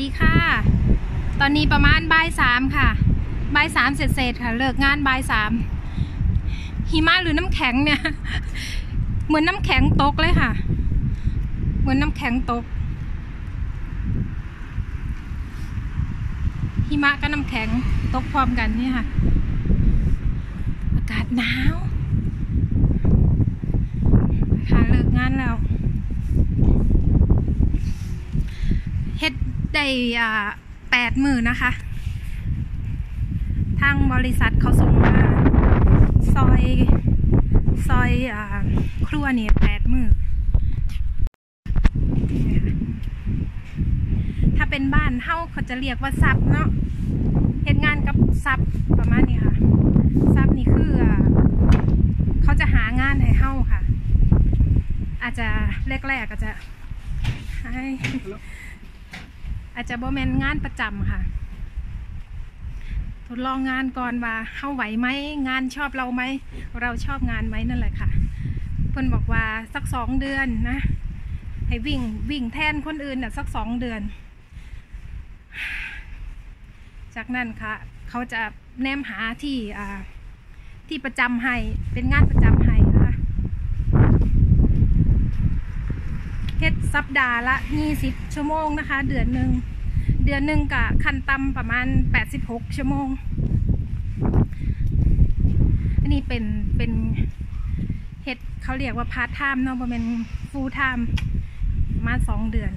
ดีค่ะ ตอนนี้ประมาณบ่ายสามค่ะบ่ายสามเสร็จๆค่ะ เลิกงานบ่ายสามหิมะหรือน้ำแข็งเนี่ย เหมือนน้ำแข็งตกเลยค่ะ เหมือนน้ำแข็งตก หิมะกับน้ำแข็งตกพร้อมกันนี่ค่ะ อากาศหนาวค่ะเลิกงานแล้วเฮ็ด ได้แปดหมือนนะคะ ทางบริษัทเขาส่งมาซอยซอยอครัวเนี่ยแปดหมือนี่ค่ะถ้าเป็นบ้านเฮ้าเขาจะเรียกว่าซับเนาะเฮ็ดงานกับซับประมาณนี้ค่ะซับนี่คืออเขาจะหางานให้เฮ้าค่ะ อาจจะแรกๆอาจจะให้ อาจจะบ่แมนงานประจำค่ะ ทดลองงานก่อนว่าเข้าไหวไหมงานชอบเราไหมเราชอบงานไหมนั่นแหละค่ะเพิ่นบอกว่าสักสองเดือนนะ ให้วิ่งวิ่งแทนคนอื่นน่ะสักสองเดือน จากนั้นค่ะ เขาจะแนมหาที่อ่าที่ประจำให้เป็นงานประจำให้นะคะเฮ็ด สัปดาห์ละ20ชั่วโมงนะคะ เดือนหนึ่งเดือนหนึ่งกะคันต่ำประมาณ 86 ชั่วโมง อันนี้เป็นเป็นเฮ็ดเขาเรียกว่าพาร์ทไทม์เนาะบ่แม่นฟูลไทม์มาสองเดือน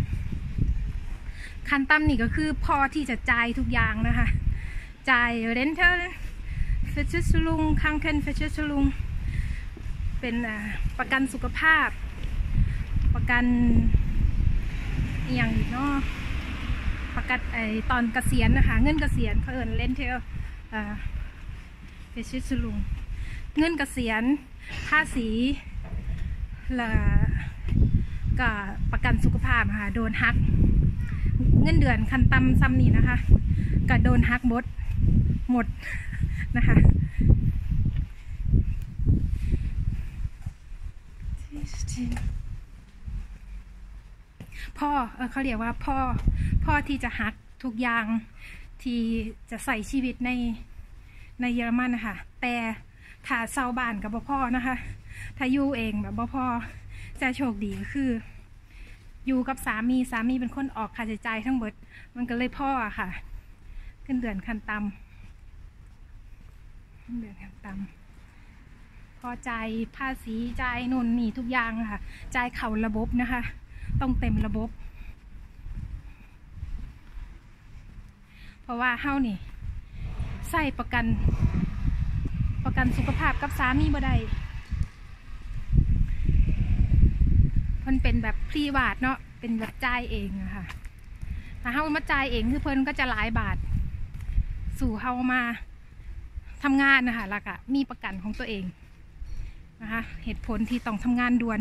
คันต่ำนี่ก็คือพอที่จะจ่ายทุกอย่างนะคะจ่ายเรนเทอร์เฟชสลุงคังเคนเฟชสลุง เป็นประกันสุขภาพ ประกัน อย่างอีกเนาะประกันไอตอนเกษียณนะคะ เงินเกษียณเขาเอินเลนเทลอ่าเฟชสลุง เงินเกษียณภาษีและก็ประกันสุขภาพค่ะโดนหัก เงินเดือนคันต่ำซ้ำนี่นะคะก็โดนหักหมดหมดนะคะ พ่อเออเขาเรียกว่าพ่อ พ่อที่จะหักทุกอย่างที่จะใส่ชีวิตในในเยอรมันนะคะแต่ถ้าเซาบ้านกับบ่พ่อนะคะ ถ้าอยู่เองแบบบ่พ่อจะโชคดีก็คือ อยู่กับสามีสามีเป็นคนออกค่าใช้จ่ายทั้งหมดมันก็เลยพ่ออะค่ะ ขึ้นเดือนคันตำขึ้นเดือนคันตำพอใจภาษีจ่ายนุ่นนี่ทุกอย่างค่ะจ่ายเข่าระบบนะคะ ต้องเต็มระบบ เพราะว่าเฮานี่ใส่ประกันประกันสุขภาพกับสามีบ่ได้เพิ่นเป็นแบบพรีวาดเนาะเป็นแบบจ่ายเองอะค่ะถ้าเฮามาจ่ายเองคือเพิ่นก็จะหลายบาท สู่เฮามาทำงานนะคะแล้วก็มีประกันของตัวเองนะคะเหตุผลที่ต้องทำงานด่วน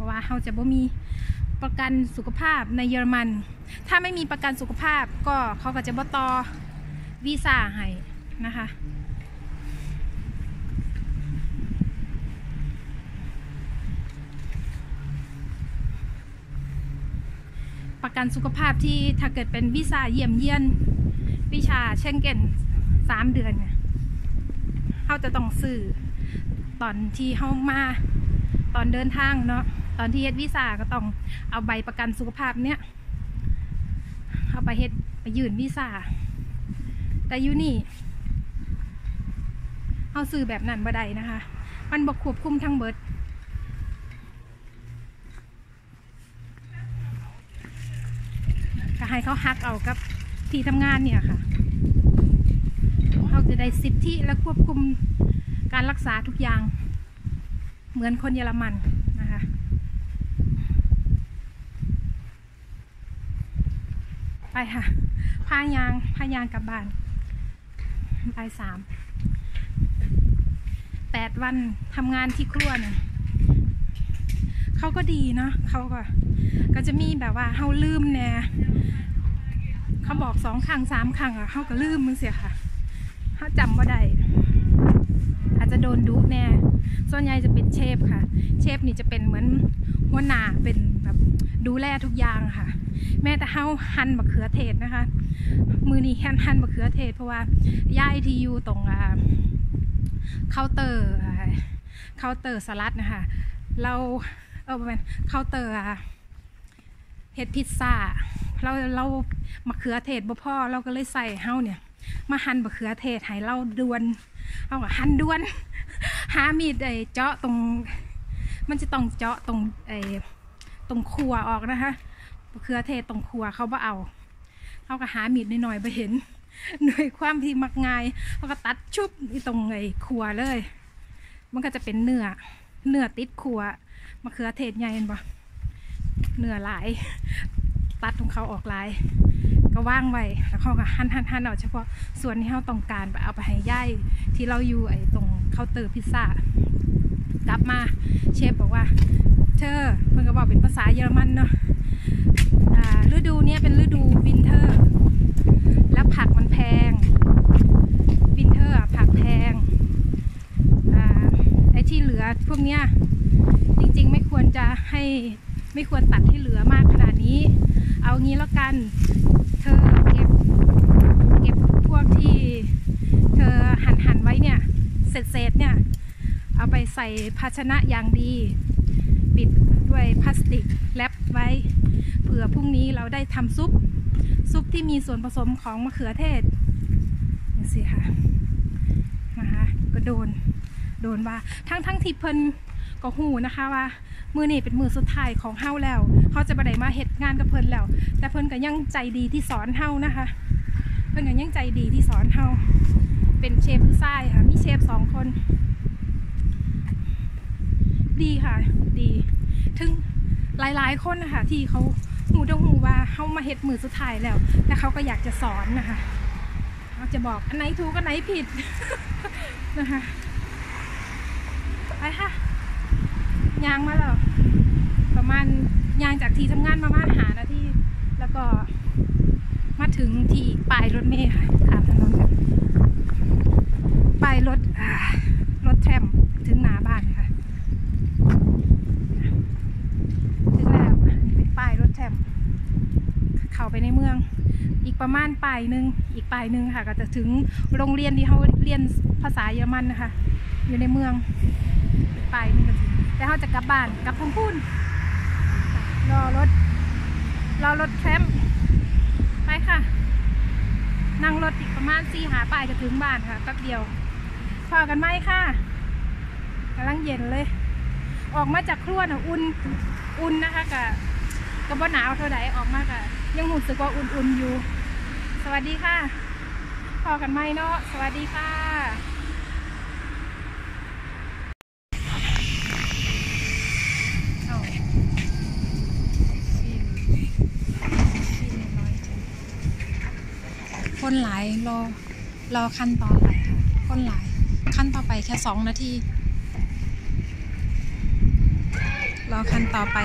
ราะว่าเขาจะบ่มีประกันสุขภาพในเยอรมัน ถ้าไม่มีประกันสุขภาพก็เขาก็จะบ่ต่อวีซ่าให้นะคะประกันสุขภาพที่ถ้าเกิดเป็นวีซ่าเยี่ยมเยียน วิชาเช่นเก่นสามเดือนเนี่ยเขาจะต้องซื้อตอนที่เขามาตอนเดินทางเนาะ ตอนที่เฮ็ดวีซ่าก็ต้องเอาใบประกันสุขภาพเนี้ยเอาไปเฮ็ดไปยื่นวีซ่าแต่อยู่นี่เอาซื้อแบบนั้นบ่ได้นะคะ มันบกควบคุมทั้งเบิด ก็ให้เขาฮักเอากับที่ทำงานเนี่ยค่ะ เขาจะได้สิทธิและควบคุมการรักษาทุกอย่าง เหมือนคนเยอรมันนะคะ ไปค่ะพายางพายางกลับบ้านไปสามแปดวันทำงานที่ครัวเนี่ยเขาก็ดีเนาะเขาก็ ก็จะมีแบบว่าเขาลืมแน่เขาบอกสองครั้งสามครั้งอะเขาก็ลืมมึงเสียค่ะเขาจำว่าได้อาจจะโดนดุแน่ส่วนใหญ่จะเป็นเชฟค่ะ เชฟนี่จะเป็นเหมือนหัวหน้าเป็นแบบดูแลทุกอย่างค่ะ แม้แต่เฮาหั่นมะเขือเทศนะคะ มือนี้หั่นหั่นมะเขือเทศเพราะว่าย่ายที่อยู่ตรงเคาน์เตอร์อ่าเคาน์เตอร์สลัดนะคะ เราเออประมาณเคาน์เตอร์อะเฮ็ดพิซซ่าเราเรามะเขือเทศบ่พอเราก็เลยใส่เฮาเนี่ย มาหั่นมะเขือเทศให้เราดวนเอาก็หั่นดวน หามีดไอ้เจาะตรง มันจะต้องเจาะตรงไอ้ตรงขัวออกนะคะ มะเขือเทศตรงขัวเขาบ่เอาเขาก็หามีดหน่อยๆไปเห็นหน่วยความที่มักง่ายเขาก็ตัดชุบที่ตรงไอ้ขัวเลย มันก็จะเป็นเนื้อเนื้อติดขัวมะเขือเทศใหญ่เห็นปะเนื้อหลาย ตัดของเขาออกหลาย ก็ว่างไว้แล้วเขาก็หั่นหั่นหั่นเอาเฉพาะส่วนที่เขาต้องการไปเอาไปให้ย่ายที่เราอยู่ไอ้ตรงเคาน์เตอร์พิซซ่ากลับมาเชฟบอกว่า เธอเพิ่นก็บอกเป็นภาษาเยอรมันเนาะ ฤดูเนี้ยเป็นฤดูวินเทอร์ แล้วผักมันแพง วินเทอร์ผักแพงอ่าไอ้ที่เหลือพวกเนี้ยจริงๆไม่ควรจะให้ไม่ควรตัดให้เหลือมากขนาดนี้ เอางี้แล้วกัน เธอเก็บเก็บพวกที่เธอหั่นหั่นไว้เนี่ยเศษๆเนี่ย เอาไปใส่ภาชนะอย่างดี ปิดด้วยพลาสติกแรปไว้ ผื่อพรุ่งนี้เราได้ทำซุป ซุปที่มีส่วนผสมของมะเขือเทศนี่สิค่ะนะคะก็โดน โดนว่าทั้งทั้งที่เพิ่นก็หูนะคะว่า มือนี่เป็นมือสุดท้ายของเฮาแล้วเขาจะไปไหนมาเหตุงานกับเพิ่นแล้ว แต่เพิ่นก็ยังใจดีที่สอนเฮานะคะ เพิ่นก็ยังใจดีที่สอนเฮาเป็นเชฟผู้ชายค่ะมีเชฟสองคน ดีค่ะ ดี ถึงหลายๆคนนะคะที่เขา หูดงหูว่าเขามาเฮ็ดมือสุดท้ายแล้ว แต่เขาก็อยากจะสอนนะคะเขาจะบอกอันไหนถูกอันไหนผิดนะคะไปค่ะยางมาแล้วประมาณยางจากที่ทำงานมามาหานาที่แล้วก็มาถึงที่ปลายรถเมล์ค่ะข้ามถนนกันปลายรถรถแทรมถึงหน้าบ้านค่ะ ถึงแล้วอันนี้เป็นป้ายรถแทรม เข้าไปในเมือง อีกประมาณป้ายหนึ่งอีกป้ายหนึ่งค่ะ ก็จะถึงโรงเรียนที่เขาเรียนภาษาเยอรมันนะคะ อยู่ในเมืองป้ายหนึงก็ถึงแต่เขาจะกลับบ้านกลับพังพูนรอรถรอรถแทรมไปค่ะ นั่งรถอีกประมาณสี่หาป้ายจะถึงบ้านค่ะแป๊บเดียวพอกันไหมค่ะกำลังเย็นเลย ออกมาจากครัวน่ะอุ่น อุ่นนะคะกะ ก็บ่หนาวเท่าไหร่ออกมากะยังรู้สึกว่าอุ่นๆอยู่ สวัสดีค่ะ พอกันไหมเนาะสวัสดีค่ะเอาชิมชิมน้อยจังคนหลายรอรอขั้นตอนไปค่ะคนหลายขั้นต่อไปแค่สองนาทีรอขั้นต่อไป